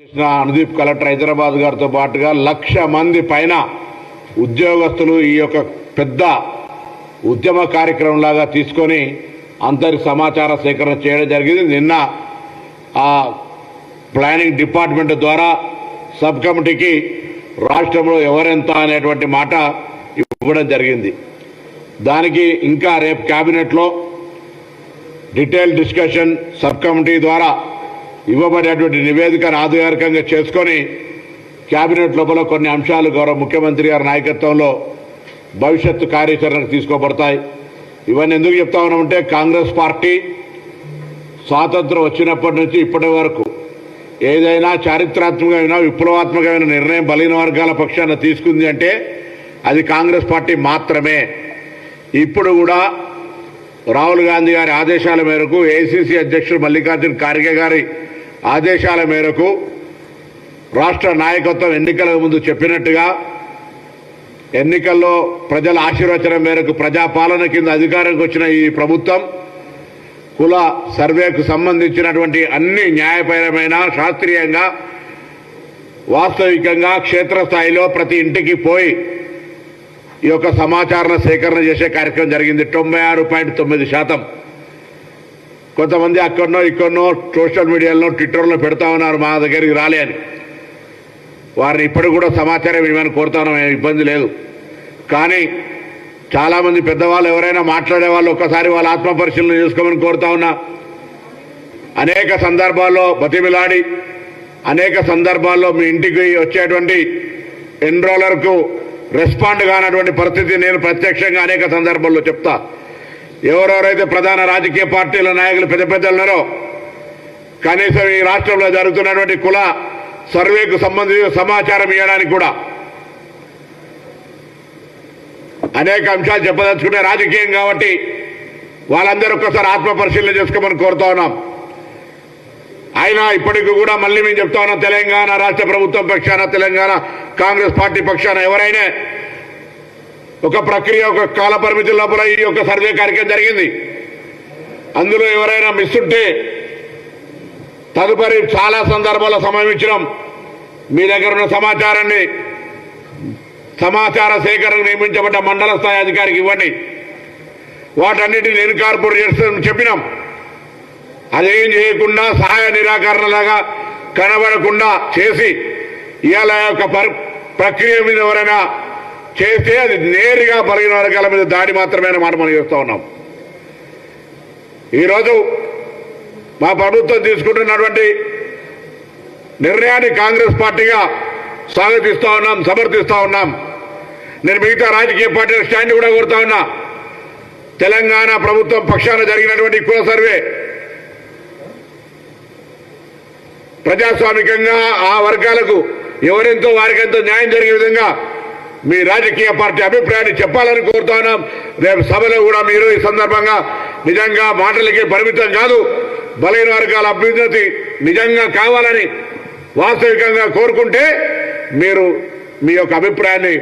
Krishna Anudeep collector Hyderabad గారితో పాటుగా లక్ష మంది పైన ఉద్యోగస్తులు ఈ యొక్క పెద్ద ఉద్యమ కార్యక్రమం లాగా తీసుకొని అందరి సమాచార సేకరణ చేయడం జరిగింది. నిన్న ఆ ప్లానింగ్ డిపార్ట్మెంట్ ద్వారా సబ్ కమిటీకి రాష్ట్రంలో ఎవరెంత అనేటువంటి మాట ఇవ్వడం జరిగింది. దానికి ఇంకా రేపు క్యాబినెట్లో డీటెయిల్ డిస్కషన్ సబ్ కమిటీ ద్వారా ఇవ్వబడేటువంటి నివేదికను ఆధారికంగా చేసుకొని కేబినెట్ లోపల కొన్ని అంశాలు గౌరవ ముఖ్యమంత్రి గారి నాయకత్వంలో భవిష్యత్తు కార్యాచరణకు తీసుకోబడతాయి. ఇవన్నీ ఎందుకు చెప్తా ఉన్నామంటే కాంగ్రెస్ పార్టీ స్వాతంత్రం వచ్చినప్పటి నుంచి ఇప్పటి వరకు ఏదైనా చారిత్రాత్మకమైన విప్లవాత్మకమైన నిర్ణయం బలహీన వర్గాల పక్షాన తీసుకుంది అంటే అది కాంగ్రెస్ పార్టీ మాత్రమే. ఇప్పుడు కూడా రాహుల్ గాంధీ గారి ఆదేశాల మేరకు ఏసీసీ అధ్యక్షుడు మల్లికార్జున్ ఖార్గే గారి ఆదేశాల మేరకు రాష్ట్ర నాయకత్వం ఎన్నికల ముందు చెప్పినట్టుగా ఎన్నికల్లో ప్రజల ఆశీర్వచనం మేరకు ప్రజాపాలన కింద అధికారంకి వచ్చిన ఈ ప్రభుత్వం కుల సర్వేకు సంబంధించినటువంటి అన్ని న్యాయపరమైన శాస్త్రీయంగా వాస్తవికంగా క్షేత్రస్థాయిలో ప్రతి ఇంటికి పోయి ఈ యొక్క సమాచార సేకరణ చేసే కార్యక్రమం జరిగింది. తొంభై ఆరు పాయింట్ తొమ్మిది శాతం కొంతమంది అక్కడనో ఇక్కడనో సోషల్ మీడియాలో ట్విట్టర్లో పెడతా ఉన్నారు మా దగ్గరికి రాలే అని. వారిని ఇప్పుడు కూడా సమాచారం ఇవ్వని కోరుతాను ఇబ్బంది లేదు. కానీ చాలామంది పెద్దవాళ్ళు ఎవరైనా మాట్లాడే వాళ్ళు ఒక్కసారి వాళ్ళ ఆత్మ పరిశీలన చేసుకోమని కోరుతా ఉన్నా. అనేక సందర్భాల్లో బతిమిలాడి అనేక సందర్భాల్లో మీ ఇంటికి వచ్చేటువంటి ఎన్రోలర్కు రెస్పాండ్ కానటువంటి పరిస్థితి నేను ప్రత్యక్షంగా అనేక సందర్భాల్లో చెప్తా. ఎవరెవరైతే ప్రధాన రాజకీయ పార్టీల నాయకులు పెద్ద పెద్దలు ఉన్నారో కనీసం ఈ రాష్ట్రంలో జరుగుతున్నటువంటి కుల సర్వేకు సంబంధించిన సమాచారం ఇవ్వడానికి కూడా అనేక అంశాలు చెప్పదలుచుకునే రాజకీయం కాబట్టి వాళ్ళందరూ ఒక్కసారి ఆత్మ పరిశీలన చేసుకోమని కోరుతా ఉన్నాం. అయినా ఇప్పటికి కూడా మళ్ళీ మేము చెప్తా ఉన్నాం తెలంగాణ రాష్ట్ర ప్రభుత్వం పక్షాన తెలంగాణ కాంగ్రెస్ పార్టీ పక్షాన ఎవరైనా ఒక ప్రక్రియ ఒక కాల పరిమితి లోపల ఈ యొక్క సర్వే కార్యక్రమం జరిగింది. అందులో ఎవరైనా మిస్ ఉంటే తదుపరి చాలా సందర్భాల్లో సమయం ఇచ్చినాం. మీ దగ్గర ఉన్న సమాచారాన్ని సమాచార సేకరణ నియమించబడ్డ మండల స్థాయి అధికారికి ఇవ్వండి. వాటన్నిటిని ఎన్కార్పొరేట్ చేస్తామని చెప్పినాం. అదేం చేయకుండా సహాయ నిరాకరణలాగా కనబడకుండా చేసి ఇవాళ యొక్క పర్- ప్రక్రియ మీద ఎవరైనా చేస్తే అది నేరుగా బలహీన వర్గాల మీద దాడి మాత్రమే అనే మాట మనం చేస్తూ ఉన్నాం. ఈరోజు మా ప్రభుత్వం తీసుకుంటున్నటువంటి నిర్ణయాన్ని కాంగ్రెస్ పార్టీగా స్వాగతిస్తూ ఉన్నాం సమర్థిస్తూ ఉన్నాం. నేను మిగతా రాజకీయ పార్టీల స్టాండ్ కూడా కోరుతా ఉన్నా. తెలంగాణ ప్రభుత్వం పక్షాన జరిగినటువంటి కుల సర్వే ప్రజాస్వామికంగా ఆ వర్గాలకు ఎవరెంతో వారికెంతో న్యాయం జరిగే విధంగా మీ రాజకీయ పార్టీ అభిప్రాయాన్ని చెప్పాలని కోరుతా ఉన్నాం రేపు సభలో కూడా మీరు ఈ సందర్భంగా నిజంగా మాటలకి పరిమితం కాదు బలైన వర్గాల అభ్యున్నతి నిజంగా కావాలని వాస్తవికంగా కోరుకుంటే మీరు మీ యొక్క అభిప్రాయాన్ని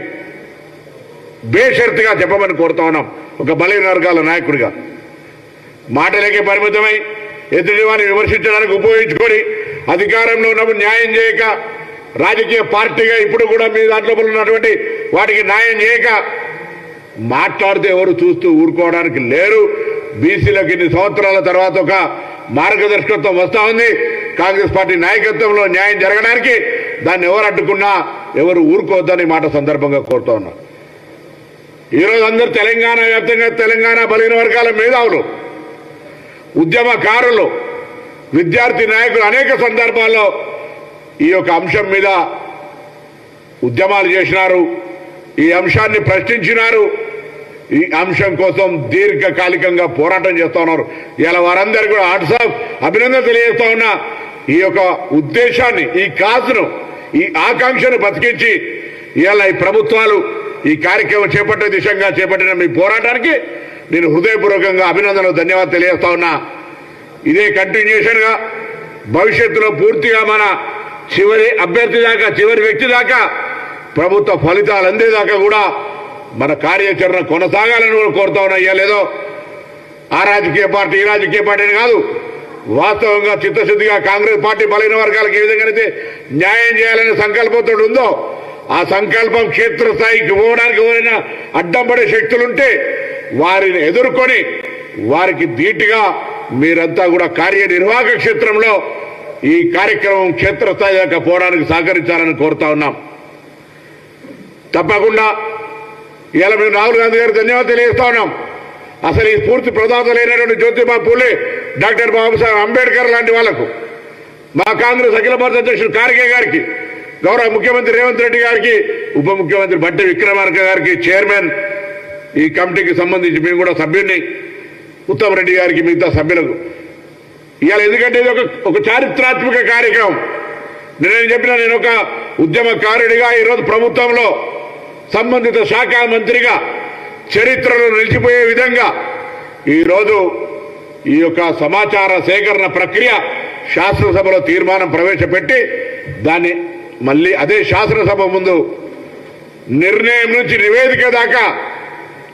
బేషరతుగా చెప్పమని కోరుతా ఉన్నాం. ఒక బలైన వర్గాల నాయకుడిగా. మాటలకే పరిమితమై ఎదుటివారిని విమర్శించడానికి ఉపయోగించుకొని అధికారంలో ఉన్నప్పుడు న్యాయం చేయక రాజకీయ పార్టీగా ఇప్పుడు కూడా మీ దాంట్లో ఉన్నటువంటి వాటికి న్యాయం చేయక మాట్లాడితే ఎవరు చూస్తూ ఊరుకోవడానికి లేరు. బీసీలకు ఇన్ని సంవత్సరాల తర్వాత ఒక మార్గదర్శకత్వం వస్తా ఉంది. కాంగ్రెస్ పార్టీ నాయకత్వంలో న్యాయం జరగడానికి దాన్ని ఎవరు అడ్డుకున్నా ఎవరు ఊరుకోవద్దని మాట సందర్భంగా కోరుతా ఉన్నా. ఈరోజు అందరు తెలంగాణ వ్యాప్తంగా తెలంగాణ బలిన వర్గాల మేధావులు ఉద్యమకారులు విద్యార్థి నాయకులు అనేక సందర్భాల్లో ఈ యొక్క అంశం మీద ఉద్యమాలు చేసినారు. ఈ అంశాన్ని ప్రశ్నించినారు. ఈ అంశం కోసం దీర్ఘకాలికంగా పోరాటం చేస్తా ఉన్నారు. ఇలా వారందరూ కూడా వాట్సాప్ అభినందన తెలియజేస్తా ఉన్నా. ఈ యొక్క ఉద్దేశాన్ని ఈ కాజును ఈ ఆకాంక్షను బతికించి ఇలా ఈ ప్రభుత్వాలు ఈ కార్యక్రమం చేపట్టే దిశగా చేపట్టిన మీ పోరాటానికి నేను హృదయపూర్వకంగా అభినందనలు ధన్యవాదాలు తెలియజేస్తా ఉన్నా. ఇదే కంటిన్యూషన్గా భవిష్యత్తులో పూర్తిగా మన చివరి అభ్యర్థి దాకా చివరి వ్యక్తి దాకా ప్రభుత్వ ఫలితాలు అందేదాకా కూడా మన కార్యాచరణ కొనసాగాలని కూడా కోరుతా ఉన్నా ఇయ్యలేదో ఆ రాజకీయ పార్టీ ఈ రాజకీయ పార్టీ అని కాదు. వాస్తవంగా చిత్తశుద్ధిగా కాంగ్రెస్ పార్టీ బలైన వర్గాలకు ఏ విధంగానైతే న్యాయం చేయాలనే సంకల్పంతో ఉందో ఆ సంకల్పం క్షేత్రస్థాయికి పోవడానికి ఎవరైనా అడ్డం పడే శక్తులుంటే వారిని ఎదుర్కొని వారికి ధీటుగా మీరంతా కూడా కార్యనిర్వాహక క్షేత్రంలో ఈ కార్యక్రమం క్షేత్రస్థాయి దాకా పోవడానికి సహకరించాలని కోరుతా ఉన్నాం. తప్పకుండా ఇవాళ మేము రాహుల్ గాంధీ గారికి ధన్యవాదాలు తెలియజేస్తా ఉన్నాం. అసలు ఈ స్ఫూర్తి ప్రదాతలైనటువంటి జ్యోతిబా పూలే డాక్టర్ బాబాసాహెబ్ అంబేద్కర్ లాంటి వాళ్ళకు మా కాంగ్రెస్ అఖిల భారత అధ్యక్షుడు ఖార్గే గారికి గౌరవ ముఖ్యమంత్రి రేవంత్ రెడ్డి గారికి ఉప ముఖ్యమంత్రి బట్టి విక్రమార్క గారికి చైర్మన్ ఈ కమిటీకి సంబంధించి మేము కూడా సభ్యుడిని ఉత్తమ్ రెడ్డి గారికి మిగతా సభ్యులకు. ఇవాళ ఎందుకంటే ఇది ఒక ఒక చారిత్రాత్మక కార్యక్రమం. నేను చెప్పిన నేను ఒక ఉద్యమకారుడిగా ఈరోజు ప్రభుత్వంలో సంబంధిత శాఖ మంత్రిగా చరిత్రలో నిలిచిపోయే విధంగా ఈరోజు ఈ యొక్క సమాచార సేకరణ ప్రక్రియ శాసనసభలో తీర్మానం ప్రవేశపెట్టి దాన్ని మళ్ళీ అదే శాసనసభ ముందు నిర్ణయం నుంచి నివేదిక దాకా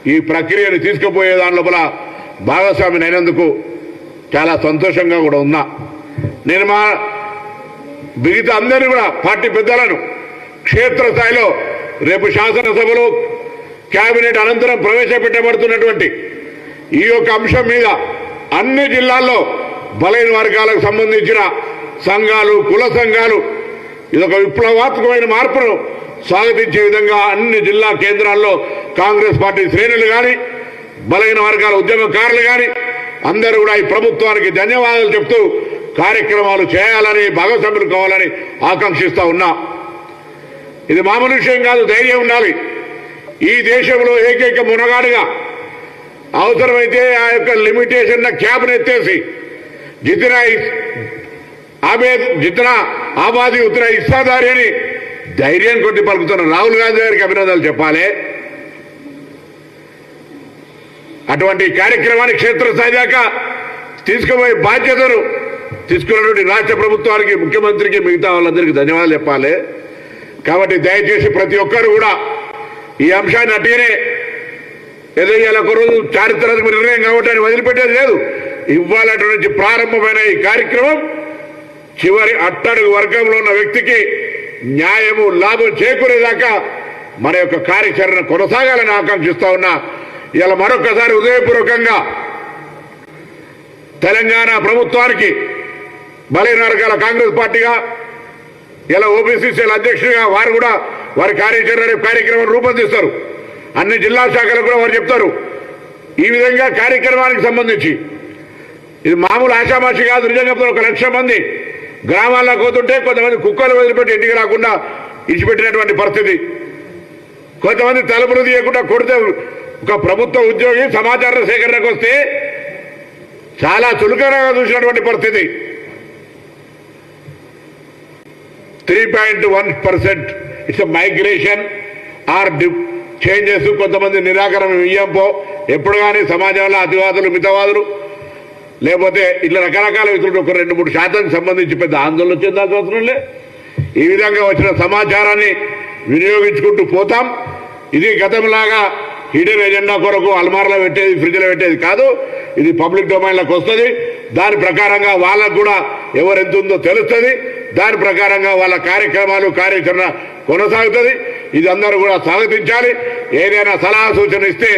ఈ ప్రక్రియను తీసుకుపోయే దాని లోపల భాగస్వామిని అయినందుకు చాలా సంతోషంగా కూడా ఉన్నా. నేను మా మిగతా అందరినీ కూడా పార్టీ పెద్దలను క్షేత్రస్థాయిలో రేపు శాసనసభలో కేబినెట్ అనంతరం ప్రవేశపెట్టబడుతున్నటువంటి ఈ యొక్క అంశం మీద అన్ని జిల్లాల్లో బలైన వర్గాలకు సంబంధించిన సంఘాలు కుల సంఘాలు ఇదొక విప్లవాత్మకమైన మార్పును స్వాగతించే విధంగా అన్ని జిల్లా కేంద్రాల్లో కాంగ్రెస్ పార్టీ శ్రేణులు కానీ బలైన వర్గాల ఉద్యమకారులు కానీ అందరూ కూడా ఈ ప్రభుత్వానికి ధన్యవాదాలు చెప్తూ కార్యక్రమాలు చేయాలని భాగస్వాములు కావాలని ఆకాంక్షిస్తా ఉన్నా. ఇది మామూలు విషయం కాదు ధైర్యం ఉండాలి. ఈ దేశంలో ఏకైక మునగాడుగా అవసరమైతే ఆ యొక్క లిమిటేషన్ క్యాబ్ను ఎత్తేసి జితనా ఇస్- ఆమె జితనా ఆబాది ఉత్తర ఇస్తాదారి అని ధైర్యం కొద్ది పలుకుతున్న రాహుల్ గాంధీ గారికి అభినందనలు చెప్పాలి. అటువంటి కార్యక్రమాన్ని క్షేత్రస్థాయి దాకా తీసుకుపోయే బాధ్యతను తీసుకున్నటువంటి రాష్ట్ర ప్రభుత్వానికి ముఖ్యమంత్రికి మిగతా వాళ్ళందరికీ ధన్యవాదాలు చెప్పాలి. కాబట్టి దయచేసి ప్రతి ఒక్కరు కూడా ఈ అంశాన్ని అట్టిగానే ఏదో ఇలా ఒక చారిత్రాత్మక నిర్ణయం కాబట్టి అని వదిలిపెట్టేది లేదు. ఇవాళ నుంచి ప్రారంభమైన ఈ కార్యక్రమం చివరి అట్టడుగు వర్గంలో ఉన్న వ్యక్తికి న్యాయము లాభం చేకూరేదాకా మన యొక్క కార్యాచరణ కొనసాగాలని ఆకాంక్షిస్తా ఉన్నా. ఇలా మరొకసారి ఉదయపూర్వకంగా తెలంగాణ ప్రభుత్వానికి బలైన వర్గాల కాంగ్రెస్ పార్టీగా ఇలా ఓబీసీసీల అధ్యక్షుడిగా వారు కూడా వారి కార్యాచరణ కార్యక్రమం రూపొందిస్తారు. అన్ని జిల్లా శాఖలకు కూడా వారు చెప్తారు. ఈ విధంగా కార్యక్రమానికి సంబంధించి. ఇది మామూలు ఆశామాషి కాదు నిజంగా చెప్తారు ఒక లక్ష మంది గ్రామాల్లో పోతుంటే కొంతమంది కుక్కలు వదిలిపెట్టి ఇంటికి రాకుండా ఇచ్చిపెట్టినటువంటి పరిస్థితి. కొంతమంది తలుపులు తీయకుండా కొడితే ఒక ప్రభుత్వ ఉద్యోగి సమాచార సేకరణకు వస్తే చాలా చులకనగా చూసినటువంటి పరిస్థితి. Three point one percent it's migration or changes కొంతమంది నిరాకరణ ఇయ్యంపో ఎప్పుడు కానీ సమాజంలో అతివాదులు మితవాదులు. లేకపోతే ఇట్లా రకరకాల వ్యక్తులు ఒక రెండు మూడు శాతానికి సంబంధించి పెద్ద ఆందోళన చెందాల్సిన అవసరం లే. ఈ విధంగా వచ్చిన సమాచారాన్ని వినియోగించుకుంటూ పోతాం. ఇది గతంలాగా హిడెన్ ఎజెండా కొరకు అల్మార్లో పెట్టేది ఫ్రిడ్జ్లో పెట్టేది కాదు. ఇది పబ్లిక్ డొమైన్లోకి వస్తుంది. దాని ప్రకారంగా వాళ్ళకు కూడా ఎవరెంతుందో ఉందో తెలుస్తుంది. దాని ప్రకారంగా వాళ్ళ కార్యక్రమాలు కార్యాచరణ కొనసాగుతుంది. ఇది అందరూ కూడా స్వాగతించాలి. ఏదైనా సలహా సూచన ఇస్తే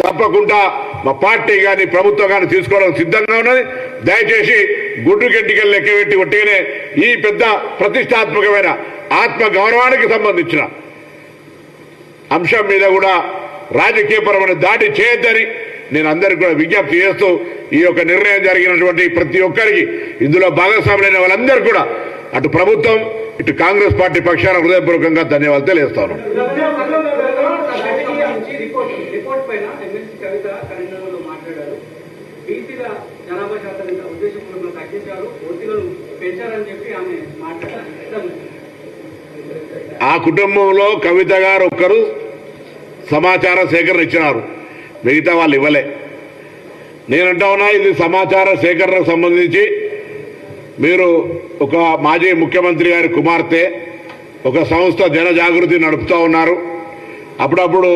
తప్పకుండా మా పార్టీ కానీ ప్రభుత్వం కానీ తీసుకోవడం సిద్ధంగా ఉన్నది. దయచేసి గుడ్డు గడ్డికలు లెక్క పెట్టి ఒట్టిగానే ఈ పెద్ద ప్రతిష్టాత్మకమైన ఆత్మ గౌరవానికి సంబంధించిన అంశం మీద కూడా రాజకీయపరమైన దాడి చేయొద్దని నేను అందరికి కూడా విజ్ఞప్తి చేస్తూ ఈ యొక్క నిర్ణయం జరిగినటువంటి ప్రతి ఒక్కరికి ఇందులో భాగస్వాములైన వాళ్ళందరూ కూడా అటు ప్రభుత్వం ఇటు కాంగ్రెస్ పార్టీ పక్షాన హృదయపూర్వకంగా ధన్యవాదాలు తెలియజేస్తాను. ఆ కుటుంబంలో కవిత గారు ఒక్కరు సమాచార సేకరణ ఇచ్చినారు. మిగతా వాళ్ళు ఇవ్వలే. నేనంటా ఉన్నా ఇది సమాచార సేకరణకు సంబంధించి మీరు ఒక మాజీ ముఖ్యమంత్రి గారి కుమార్తె ఒక సంస్థ జనజాగృతి నడుపుతూ ఉన్నారు. అప్పుడప్పుడు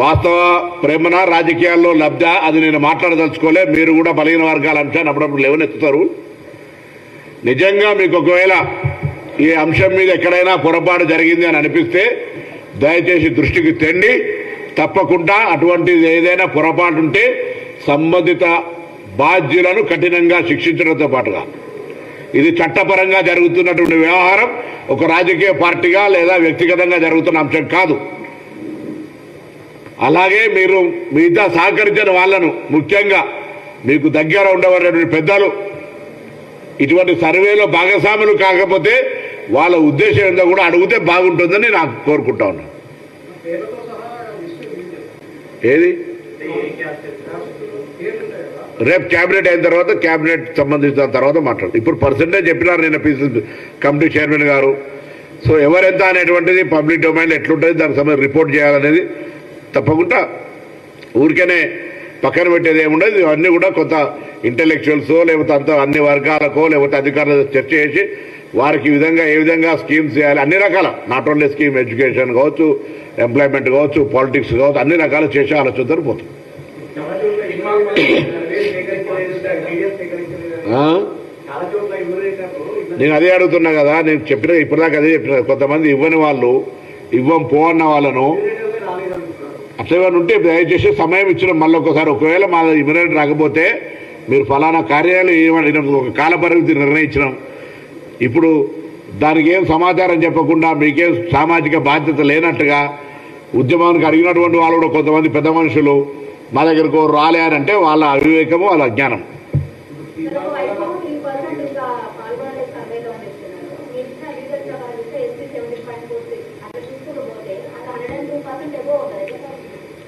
వాస్తవ ప్రేమన రాజకీయాల్లో లబ్ధ? అది నేను మాట్లాడదలుచుకోలే. మీరు కూడా బలహీన వర్గాల అంశాన్ని అప్పుడప్పుడు లేవనెత్తుతారు. నిజంగా మీకు ఒకవేళ ఈ అంశం మీద ఎక్కడైనా పొరపాటు జరిగింది అని అనిపిస్తే దయచేసి దృష్టికి తెండి. తప్పకుండా అటువంటిది ఏదైనా పొరపాటు ఉంటే సంబంధిత బాధ్యులను కఠినంగా శిక్షించడంతో పాటుగా. ఇది చట్టపరంగా జరుగుతున్నటువంటి వ్యవహారం ఒక రాజకీయ పార్టీగా లేదా వ్యక్తిగతంగా జరుగుతున్న అంశం కాదు. అలాగే మీరు మిగతా సహకరించిన వాళ్ళను ముఖ్యంగా మీకు దగ్గర ఉండవలసినటువంటి పెద్దలు ఇటువంటి సర్వేలో భాగస్వాములు కాకపోతే వాళ్ళ ఉద్దేశం ఏందో కూడా అడిగితే బాగుంటుందని నాకు కోరుకుంటా ఇచ్చారు. ఏది? రేపు క్యాబినెట్ అయిన తర్వాత క్యాబినెట్ సంబంధించిన తర్వాత మాట్లాడు ఇప్పుడు పర్సంటేజ్ చెప్పినారు నిన్న పీసీ కమిటీ చైర్మన్ గారు. సో ఎవరెంత అనేటువంటిది పబ్లిక్ డొమైన్ ఎట్లుంటుంది దానికి సంబంధించి రిపోర్ట్ చేయాలనేది తప్పకుండా ఊరికనే పక్కన పెట్టేది ఏముండదు. ఇవన్నీ కూడా కొంత ఇంటలెక్చువల్స్ లేకపోతే అంత అన్ని వర్గాలకో లేకపోతే అధికారులతో చర్చ చేసి వారికి ఈ విధంగా ఏ విధంగా స్కీమ్స్ చేయాలి అన్ని రకాల నాట్ ఓన్లీ స్కీమ్ ఎడ్యుకేషన్ కావచ్చు ఎంప్లాయ్మెంట్ కావచ్చు పాలిటిక్స్ కావచ్చు అన్ని రకాలు చేసే ఆలోచనతో పోతుంది నేను అదే అడుగుతున్నా కదా నేను చెప్పిన ఇప్పటిదాకా అదే చెప్పిన కొంతమంది ఇవ్వని వాళ్ళు ఇవ్వం పో అన్న వాళ్ళను. అట్లా ఉంటే దయచేసి సమయం ఇచ్చిన మళ్ళీ ఒకసారి ఒకవేళ మా ఇమీడియట్ రాకపోతే మీరు ఫలానా కార్యాలయం ఏమని ఒక కాల పరిమితి నిర్ణయించినాం. ఇప్పుడు దానికి ఏం సమాచారం చెప్పకుండా మీకేం సామాజిక బాధ్యత లేనట్టుగా ఉద్యమానికి అడిగినటువంటి వాళ్ళు కూడా కొంతమంది పెద్ద మనుషులు మా దగ్గరకు రాలే అని అంటే వాళ్ళ అవివేకము వాళ్ళ అజ్ఞానం.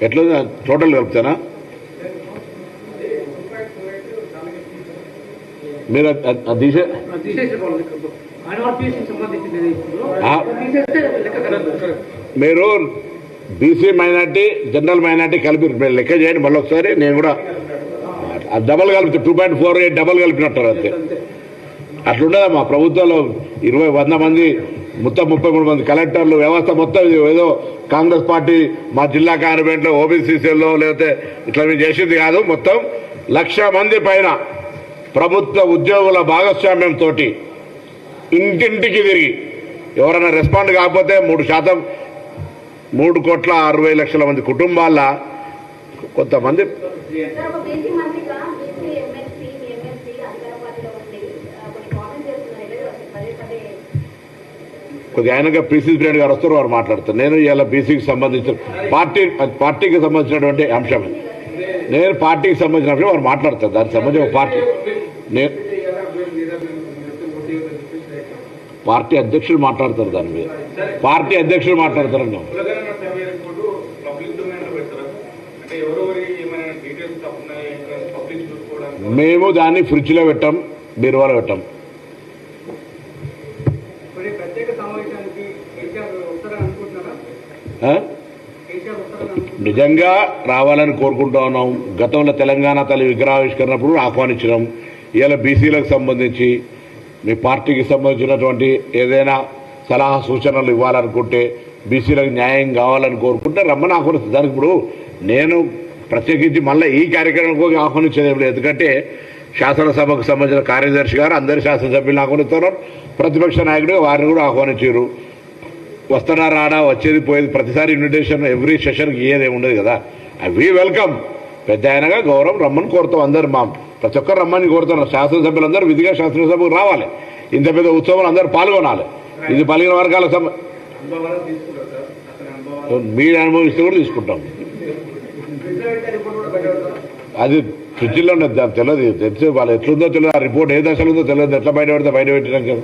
ఎట్లా టోటల్ కలుపుతానా మీరు తీసే మీరు బీసీ మైనార్టీ జనరల్ మైనార్టీ కలిపి మీరు లెక్క చేయండి మళ్ళీ ఒకసారి నేను కూడా డబల్ కలిపి two point four eight double కలిపినట్టారు అంతే. అట్లుండదా మా ప్రభుత్వంలో ఇరవై వంద మంది మొత్తం ముప్పై మూడు మంది కలెక్టర్లు వ్యవస్థ మొత్తం ఏదో కాంగ్రెస్ పార్టీ మా జిల్లా కార్పొరేట్లో ఓబీసీసీలో లేకపోతే ఇట్లా మేము చేసింది కాదు మొత్తం లక్ష మంది పైన ప్రభుత్వ ఉద్యోగుల భాగస్వామ్యంతో ఇంటింటికి తిరిగి. ఎవరైనా రెస్పాండ్ కాకపోతే మూడు శాతం మూడు కోట్ల అరవై లక్షల మంది కుటుంబాల కొంతమంది కొద్దిగా ఆయనగా పీసీ ప్రేడ్ గారు వస్తారు వారు మాట్లాడతారు నేను ఇలా బీసీకి సంబంధించిన పార్టీ పార్టీకి సంబంధించినటువంటి అంశం. నేను పార్టీకి సంబంధించిన అంశం వారు మాట్లాడతారు. దానికి సంబంధించి ఒక పార్టీ. నేను పార్టీ అధ్యక్షులు మాట్లాడతారు దాని మీద. పార్టీ అధ్యక్షులు మాట్లాడతారండి కులగణన సర్వే రిపోర్టు పబ్లిక్ డొమైన్లో పెడతారా అంటే ఎవరెవరి ఏమైనా డీటెయిల్స్ తప్పున్నా పబ్లిక్ చూసుకోవడానికి మేము దాన్ని ఫ్రిడ్జ్లో పెట్టాం బీరువాలో పెట్టాం. నిజంగా రావాలని కోరుకుంటా ఉన్నాం. గతంలో తెలంగాణ తల్లి విగ్రహావిష్కరణప్పుడు ఆహ్వానించినాం. ఇవాళ బీసీలకు సంబంధించి మీ పార్టీకి సంబంధించినటువంటి ఏదైనా సలహా సూచనలు ఇవ్వాలనుకుంటే బీసీలకు న్యాయం కావాలని కోరుకుంటే రమ్మని ఆహ్వానిస్తుంది దానికి ఇప్పుడు నేను ప్రత్యేకించి మళ్ళీ ఈ కార్యక్రమం ఆహ్వానించేది లేదు. ఎందుకంటే శాసనసభకు సంబంధించిన కార్యదర్శి గారు అందరి శాసనసభ్యులను ఆహ్వానిస్తున్నారు ప్రతిపక్ష నాయకుడు వారిని కూడా ఆహ్వానించారు. వస్తున్నారా రాడా వచ్చేది పోయేది ప్రతిసారి ఇన్విటేషన్ ఎవ్రీ సెషన్కి ఇయ్యేది ఉండదు కదా. అవి వెల్కమ్ పెద్ద ఆయనగా గౌరవం రమ్మని కోరుతాం అందరు మా ప్రతి ఒక్కరు రమ్మని కోరుతున్నారు శాసనసభ్యులందరూ విధిగా శాసనసభకు రావాలి. ఇంత పెద్ద ఉత్సవం అందరూ పాల్గొనాలి. ఇది పలిగిన వర్గాల సమ మీరు అనుభవిస్తే కూడా తీసుకుంటాం రిజల్ట్ రిపోర్ట్ కూడా బయటపడతారా అది ఫ్రిడ్జ్లో ఉన్నది దానికి తెలియదు తెలిసి వాళ్ళు ఎట్లుందో తెలియదు ఆ రిపోర్ట్ ఏ దశలో ఉందో తెలియదు ఎట్లా బయట పెడితే బయట పెట్టినాం కదా.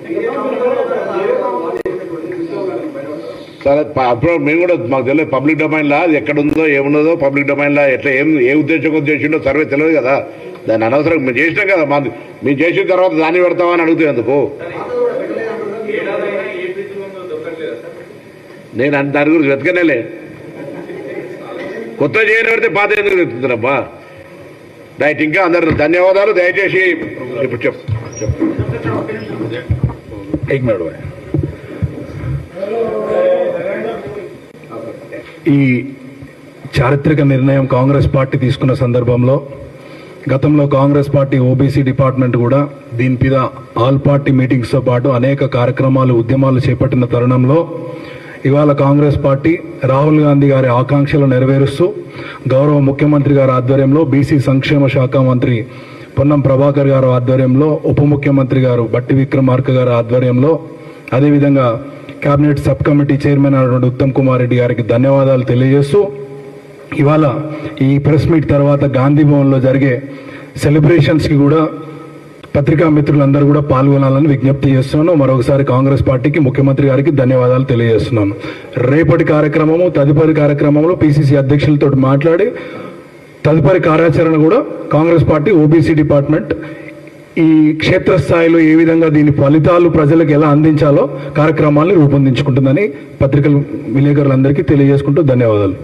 సరే అప్పుడు మేము కూడా మాకు తెలియదు పబ్లిక్ డొమైన్లో అది ఎక్కడుందో ఏమున్నదో పబ్లిక్ డొమైన్లో ఎట్లా ఏం ఏ ఉద్దేశంతో చేసిండో సర్వే తెలియదు కదా. దాన్ని అనవసరం మేము చేసినాం కదా. మా మేము చేసిన తర్వాత దాన్ని పెడతామని అడుగుతే ఎందుకు? నేను అంత దాని గురించి వెతకనేలే. కొత్త చేయని పెడితే పాత ఎందుకు వెతుకుతున్నాబ్బా రైట్ ఇంకా అందరు ధన్యవాదాలు దయచేసి ఇప్పుడు చెప్పు చెప్పు. ఈ చారిత్రక నిర్ణయం కాంగ్రెస్ పార్టీ తీసుకున్న సందర్భంలో గతంలో కాంగ్రెస్ పార్టీ ఓబీసీ డిపార్ట్మెంట్ కూడా దీని మీద ఆల్ పార్టీ మీటింగ్స్తో పాటు అనేక కార్యక్రమాలు ఉద్యమాలు చేపట్టిన తరుణంలో ఇవాళ కాంగ్రెస్ పార్టీ రాహుల్ గాంధీ గారి ఆకాంక్షలు నెరవేరుస్తూ గౌరవ ముఖ్యమంత్రి గారి ఆధ్వర్యంలో బీసీ సంక్షేమ శాఖ మంత్రి పొన్నం ప్రభాకర్ గారు ఆధ్వర్యంలో ఉప ముఖ్యమంత్రి గారు బట్టి విక్రమార్క గారి ఆధ్వర్యంలో అదేవిధంగా కేబినెట్ సబ్ కమిటీ చైర్మన్ అయినటువంటి ఉత్తమ్ కుమార్ రెడ్డి గారికి ధన్యవాదాలు తెలియజేస్తూ ఇవాళ ఈ ప్రెస్ మీట్ తర్వాత గాంధీ భవన్లో జరిగే సెలబ్రేషన్స్కి కూడా పత్రికా మిత్రులందరూ కూడా పాల్గొనాలని విజ్ఞప్తి చేస్తున్నాను. మరొకసారి కాంగ్రెస్ పార్టీకి ముఖ్యమంత్రి గారికి ధన్యవాదాలు తెలియజేస్తున్నాను. రేపటి కార్యక్రమము తదుపరి కార్యక్రమంలో పిసిసి అధ్యక్షులతో మాట్లాడి తదుపరి కార్యాచరణ కూడా కాంగ్రెస్ పార్టీ ఓబీసీ డిపార్ట్మెంట్ ఈ క్షేత్రస్థాయిలో ఏ విధంగా దీని ఫలితాలు ప్రజలకు ఎలా అందించాలో కార్యక్రమాన్ని రూపొందించుకుంటుందని పత్రికల విలేకరులందరికీ తెలియజేసుకుంటూ ధన్యవాదాలు.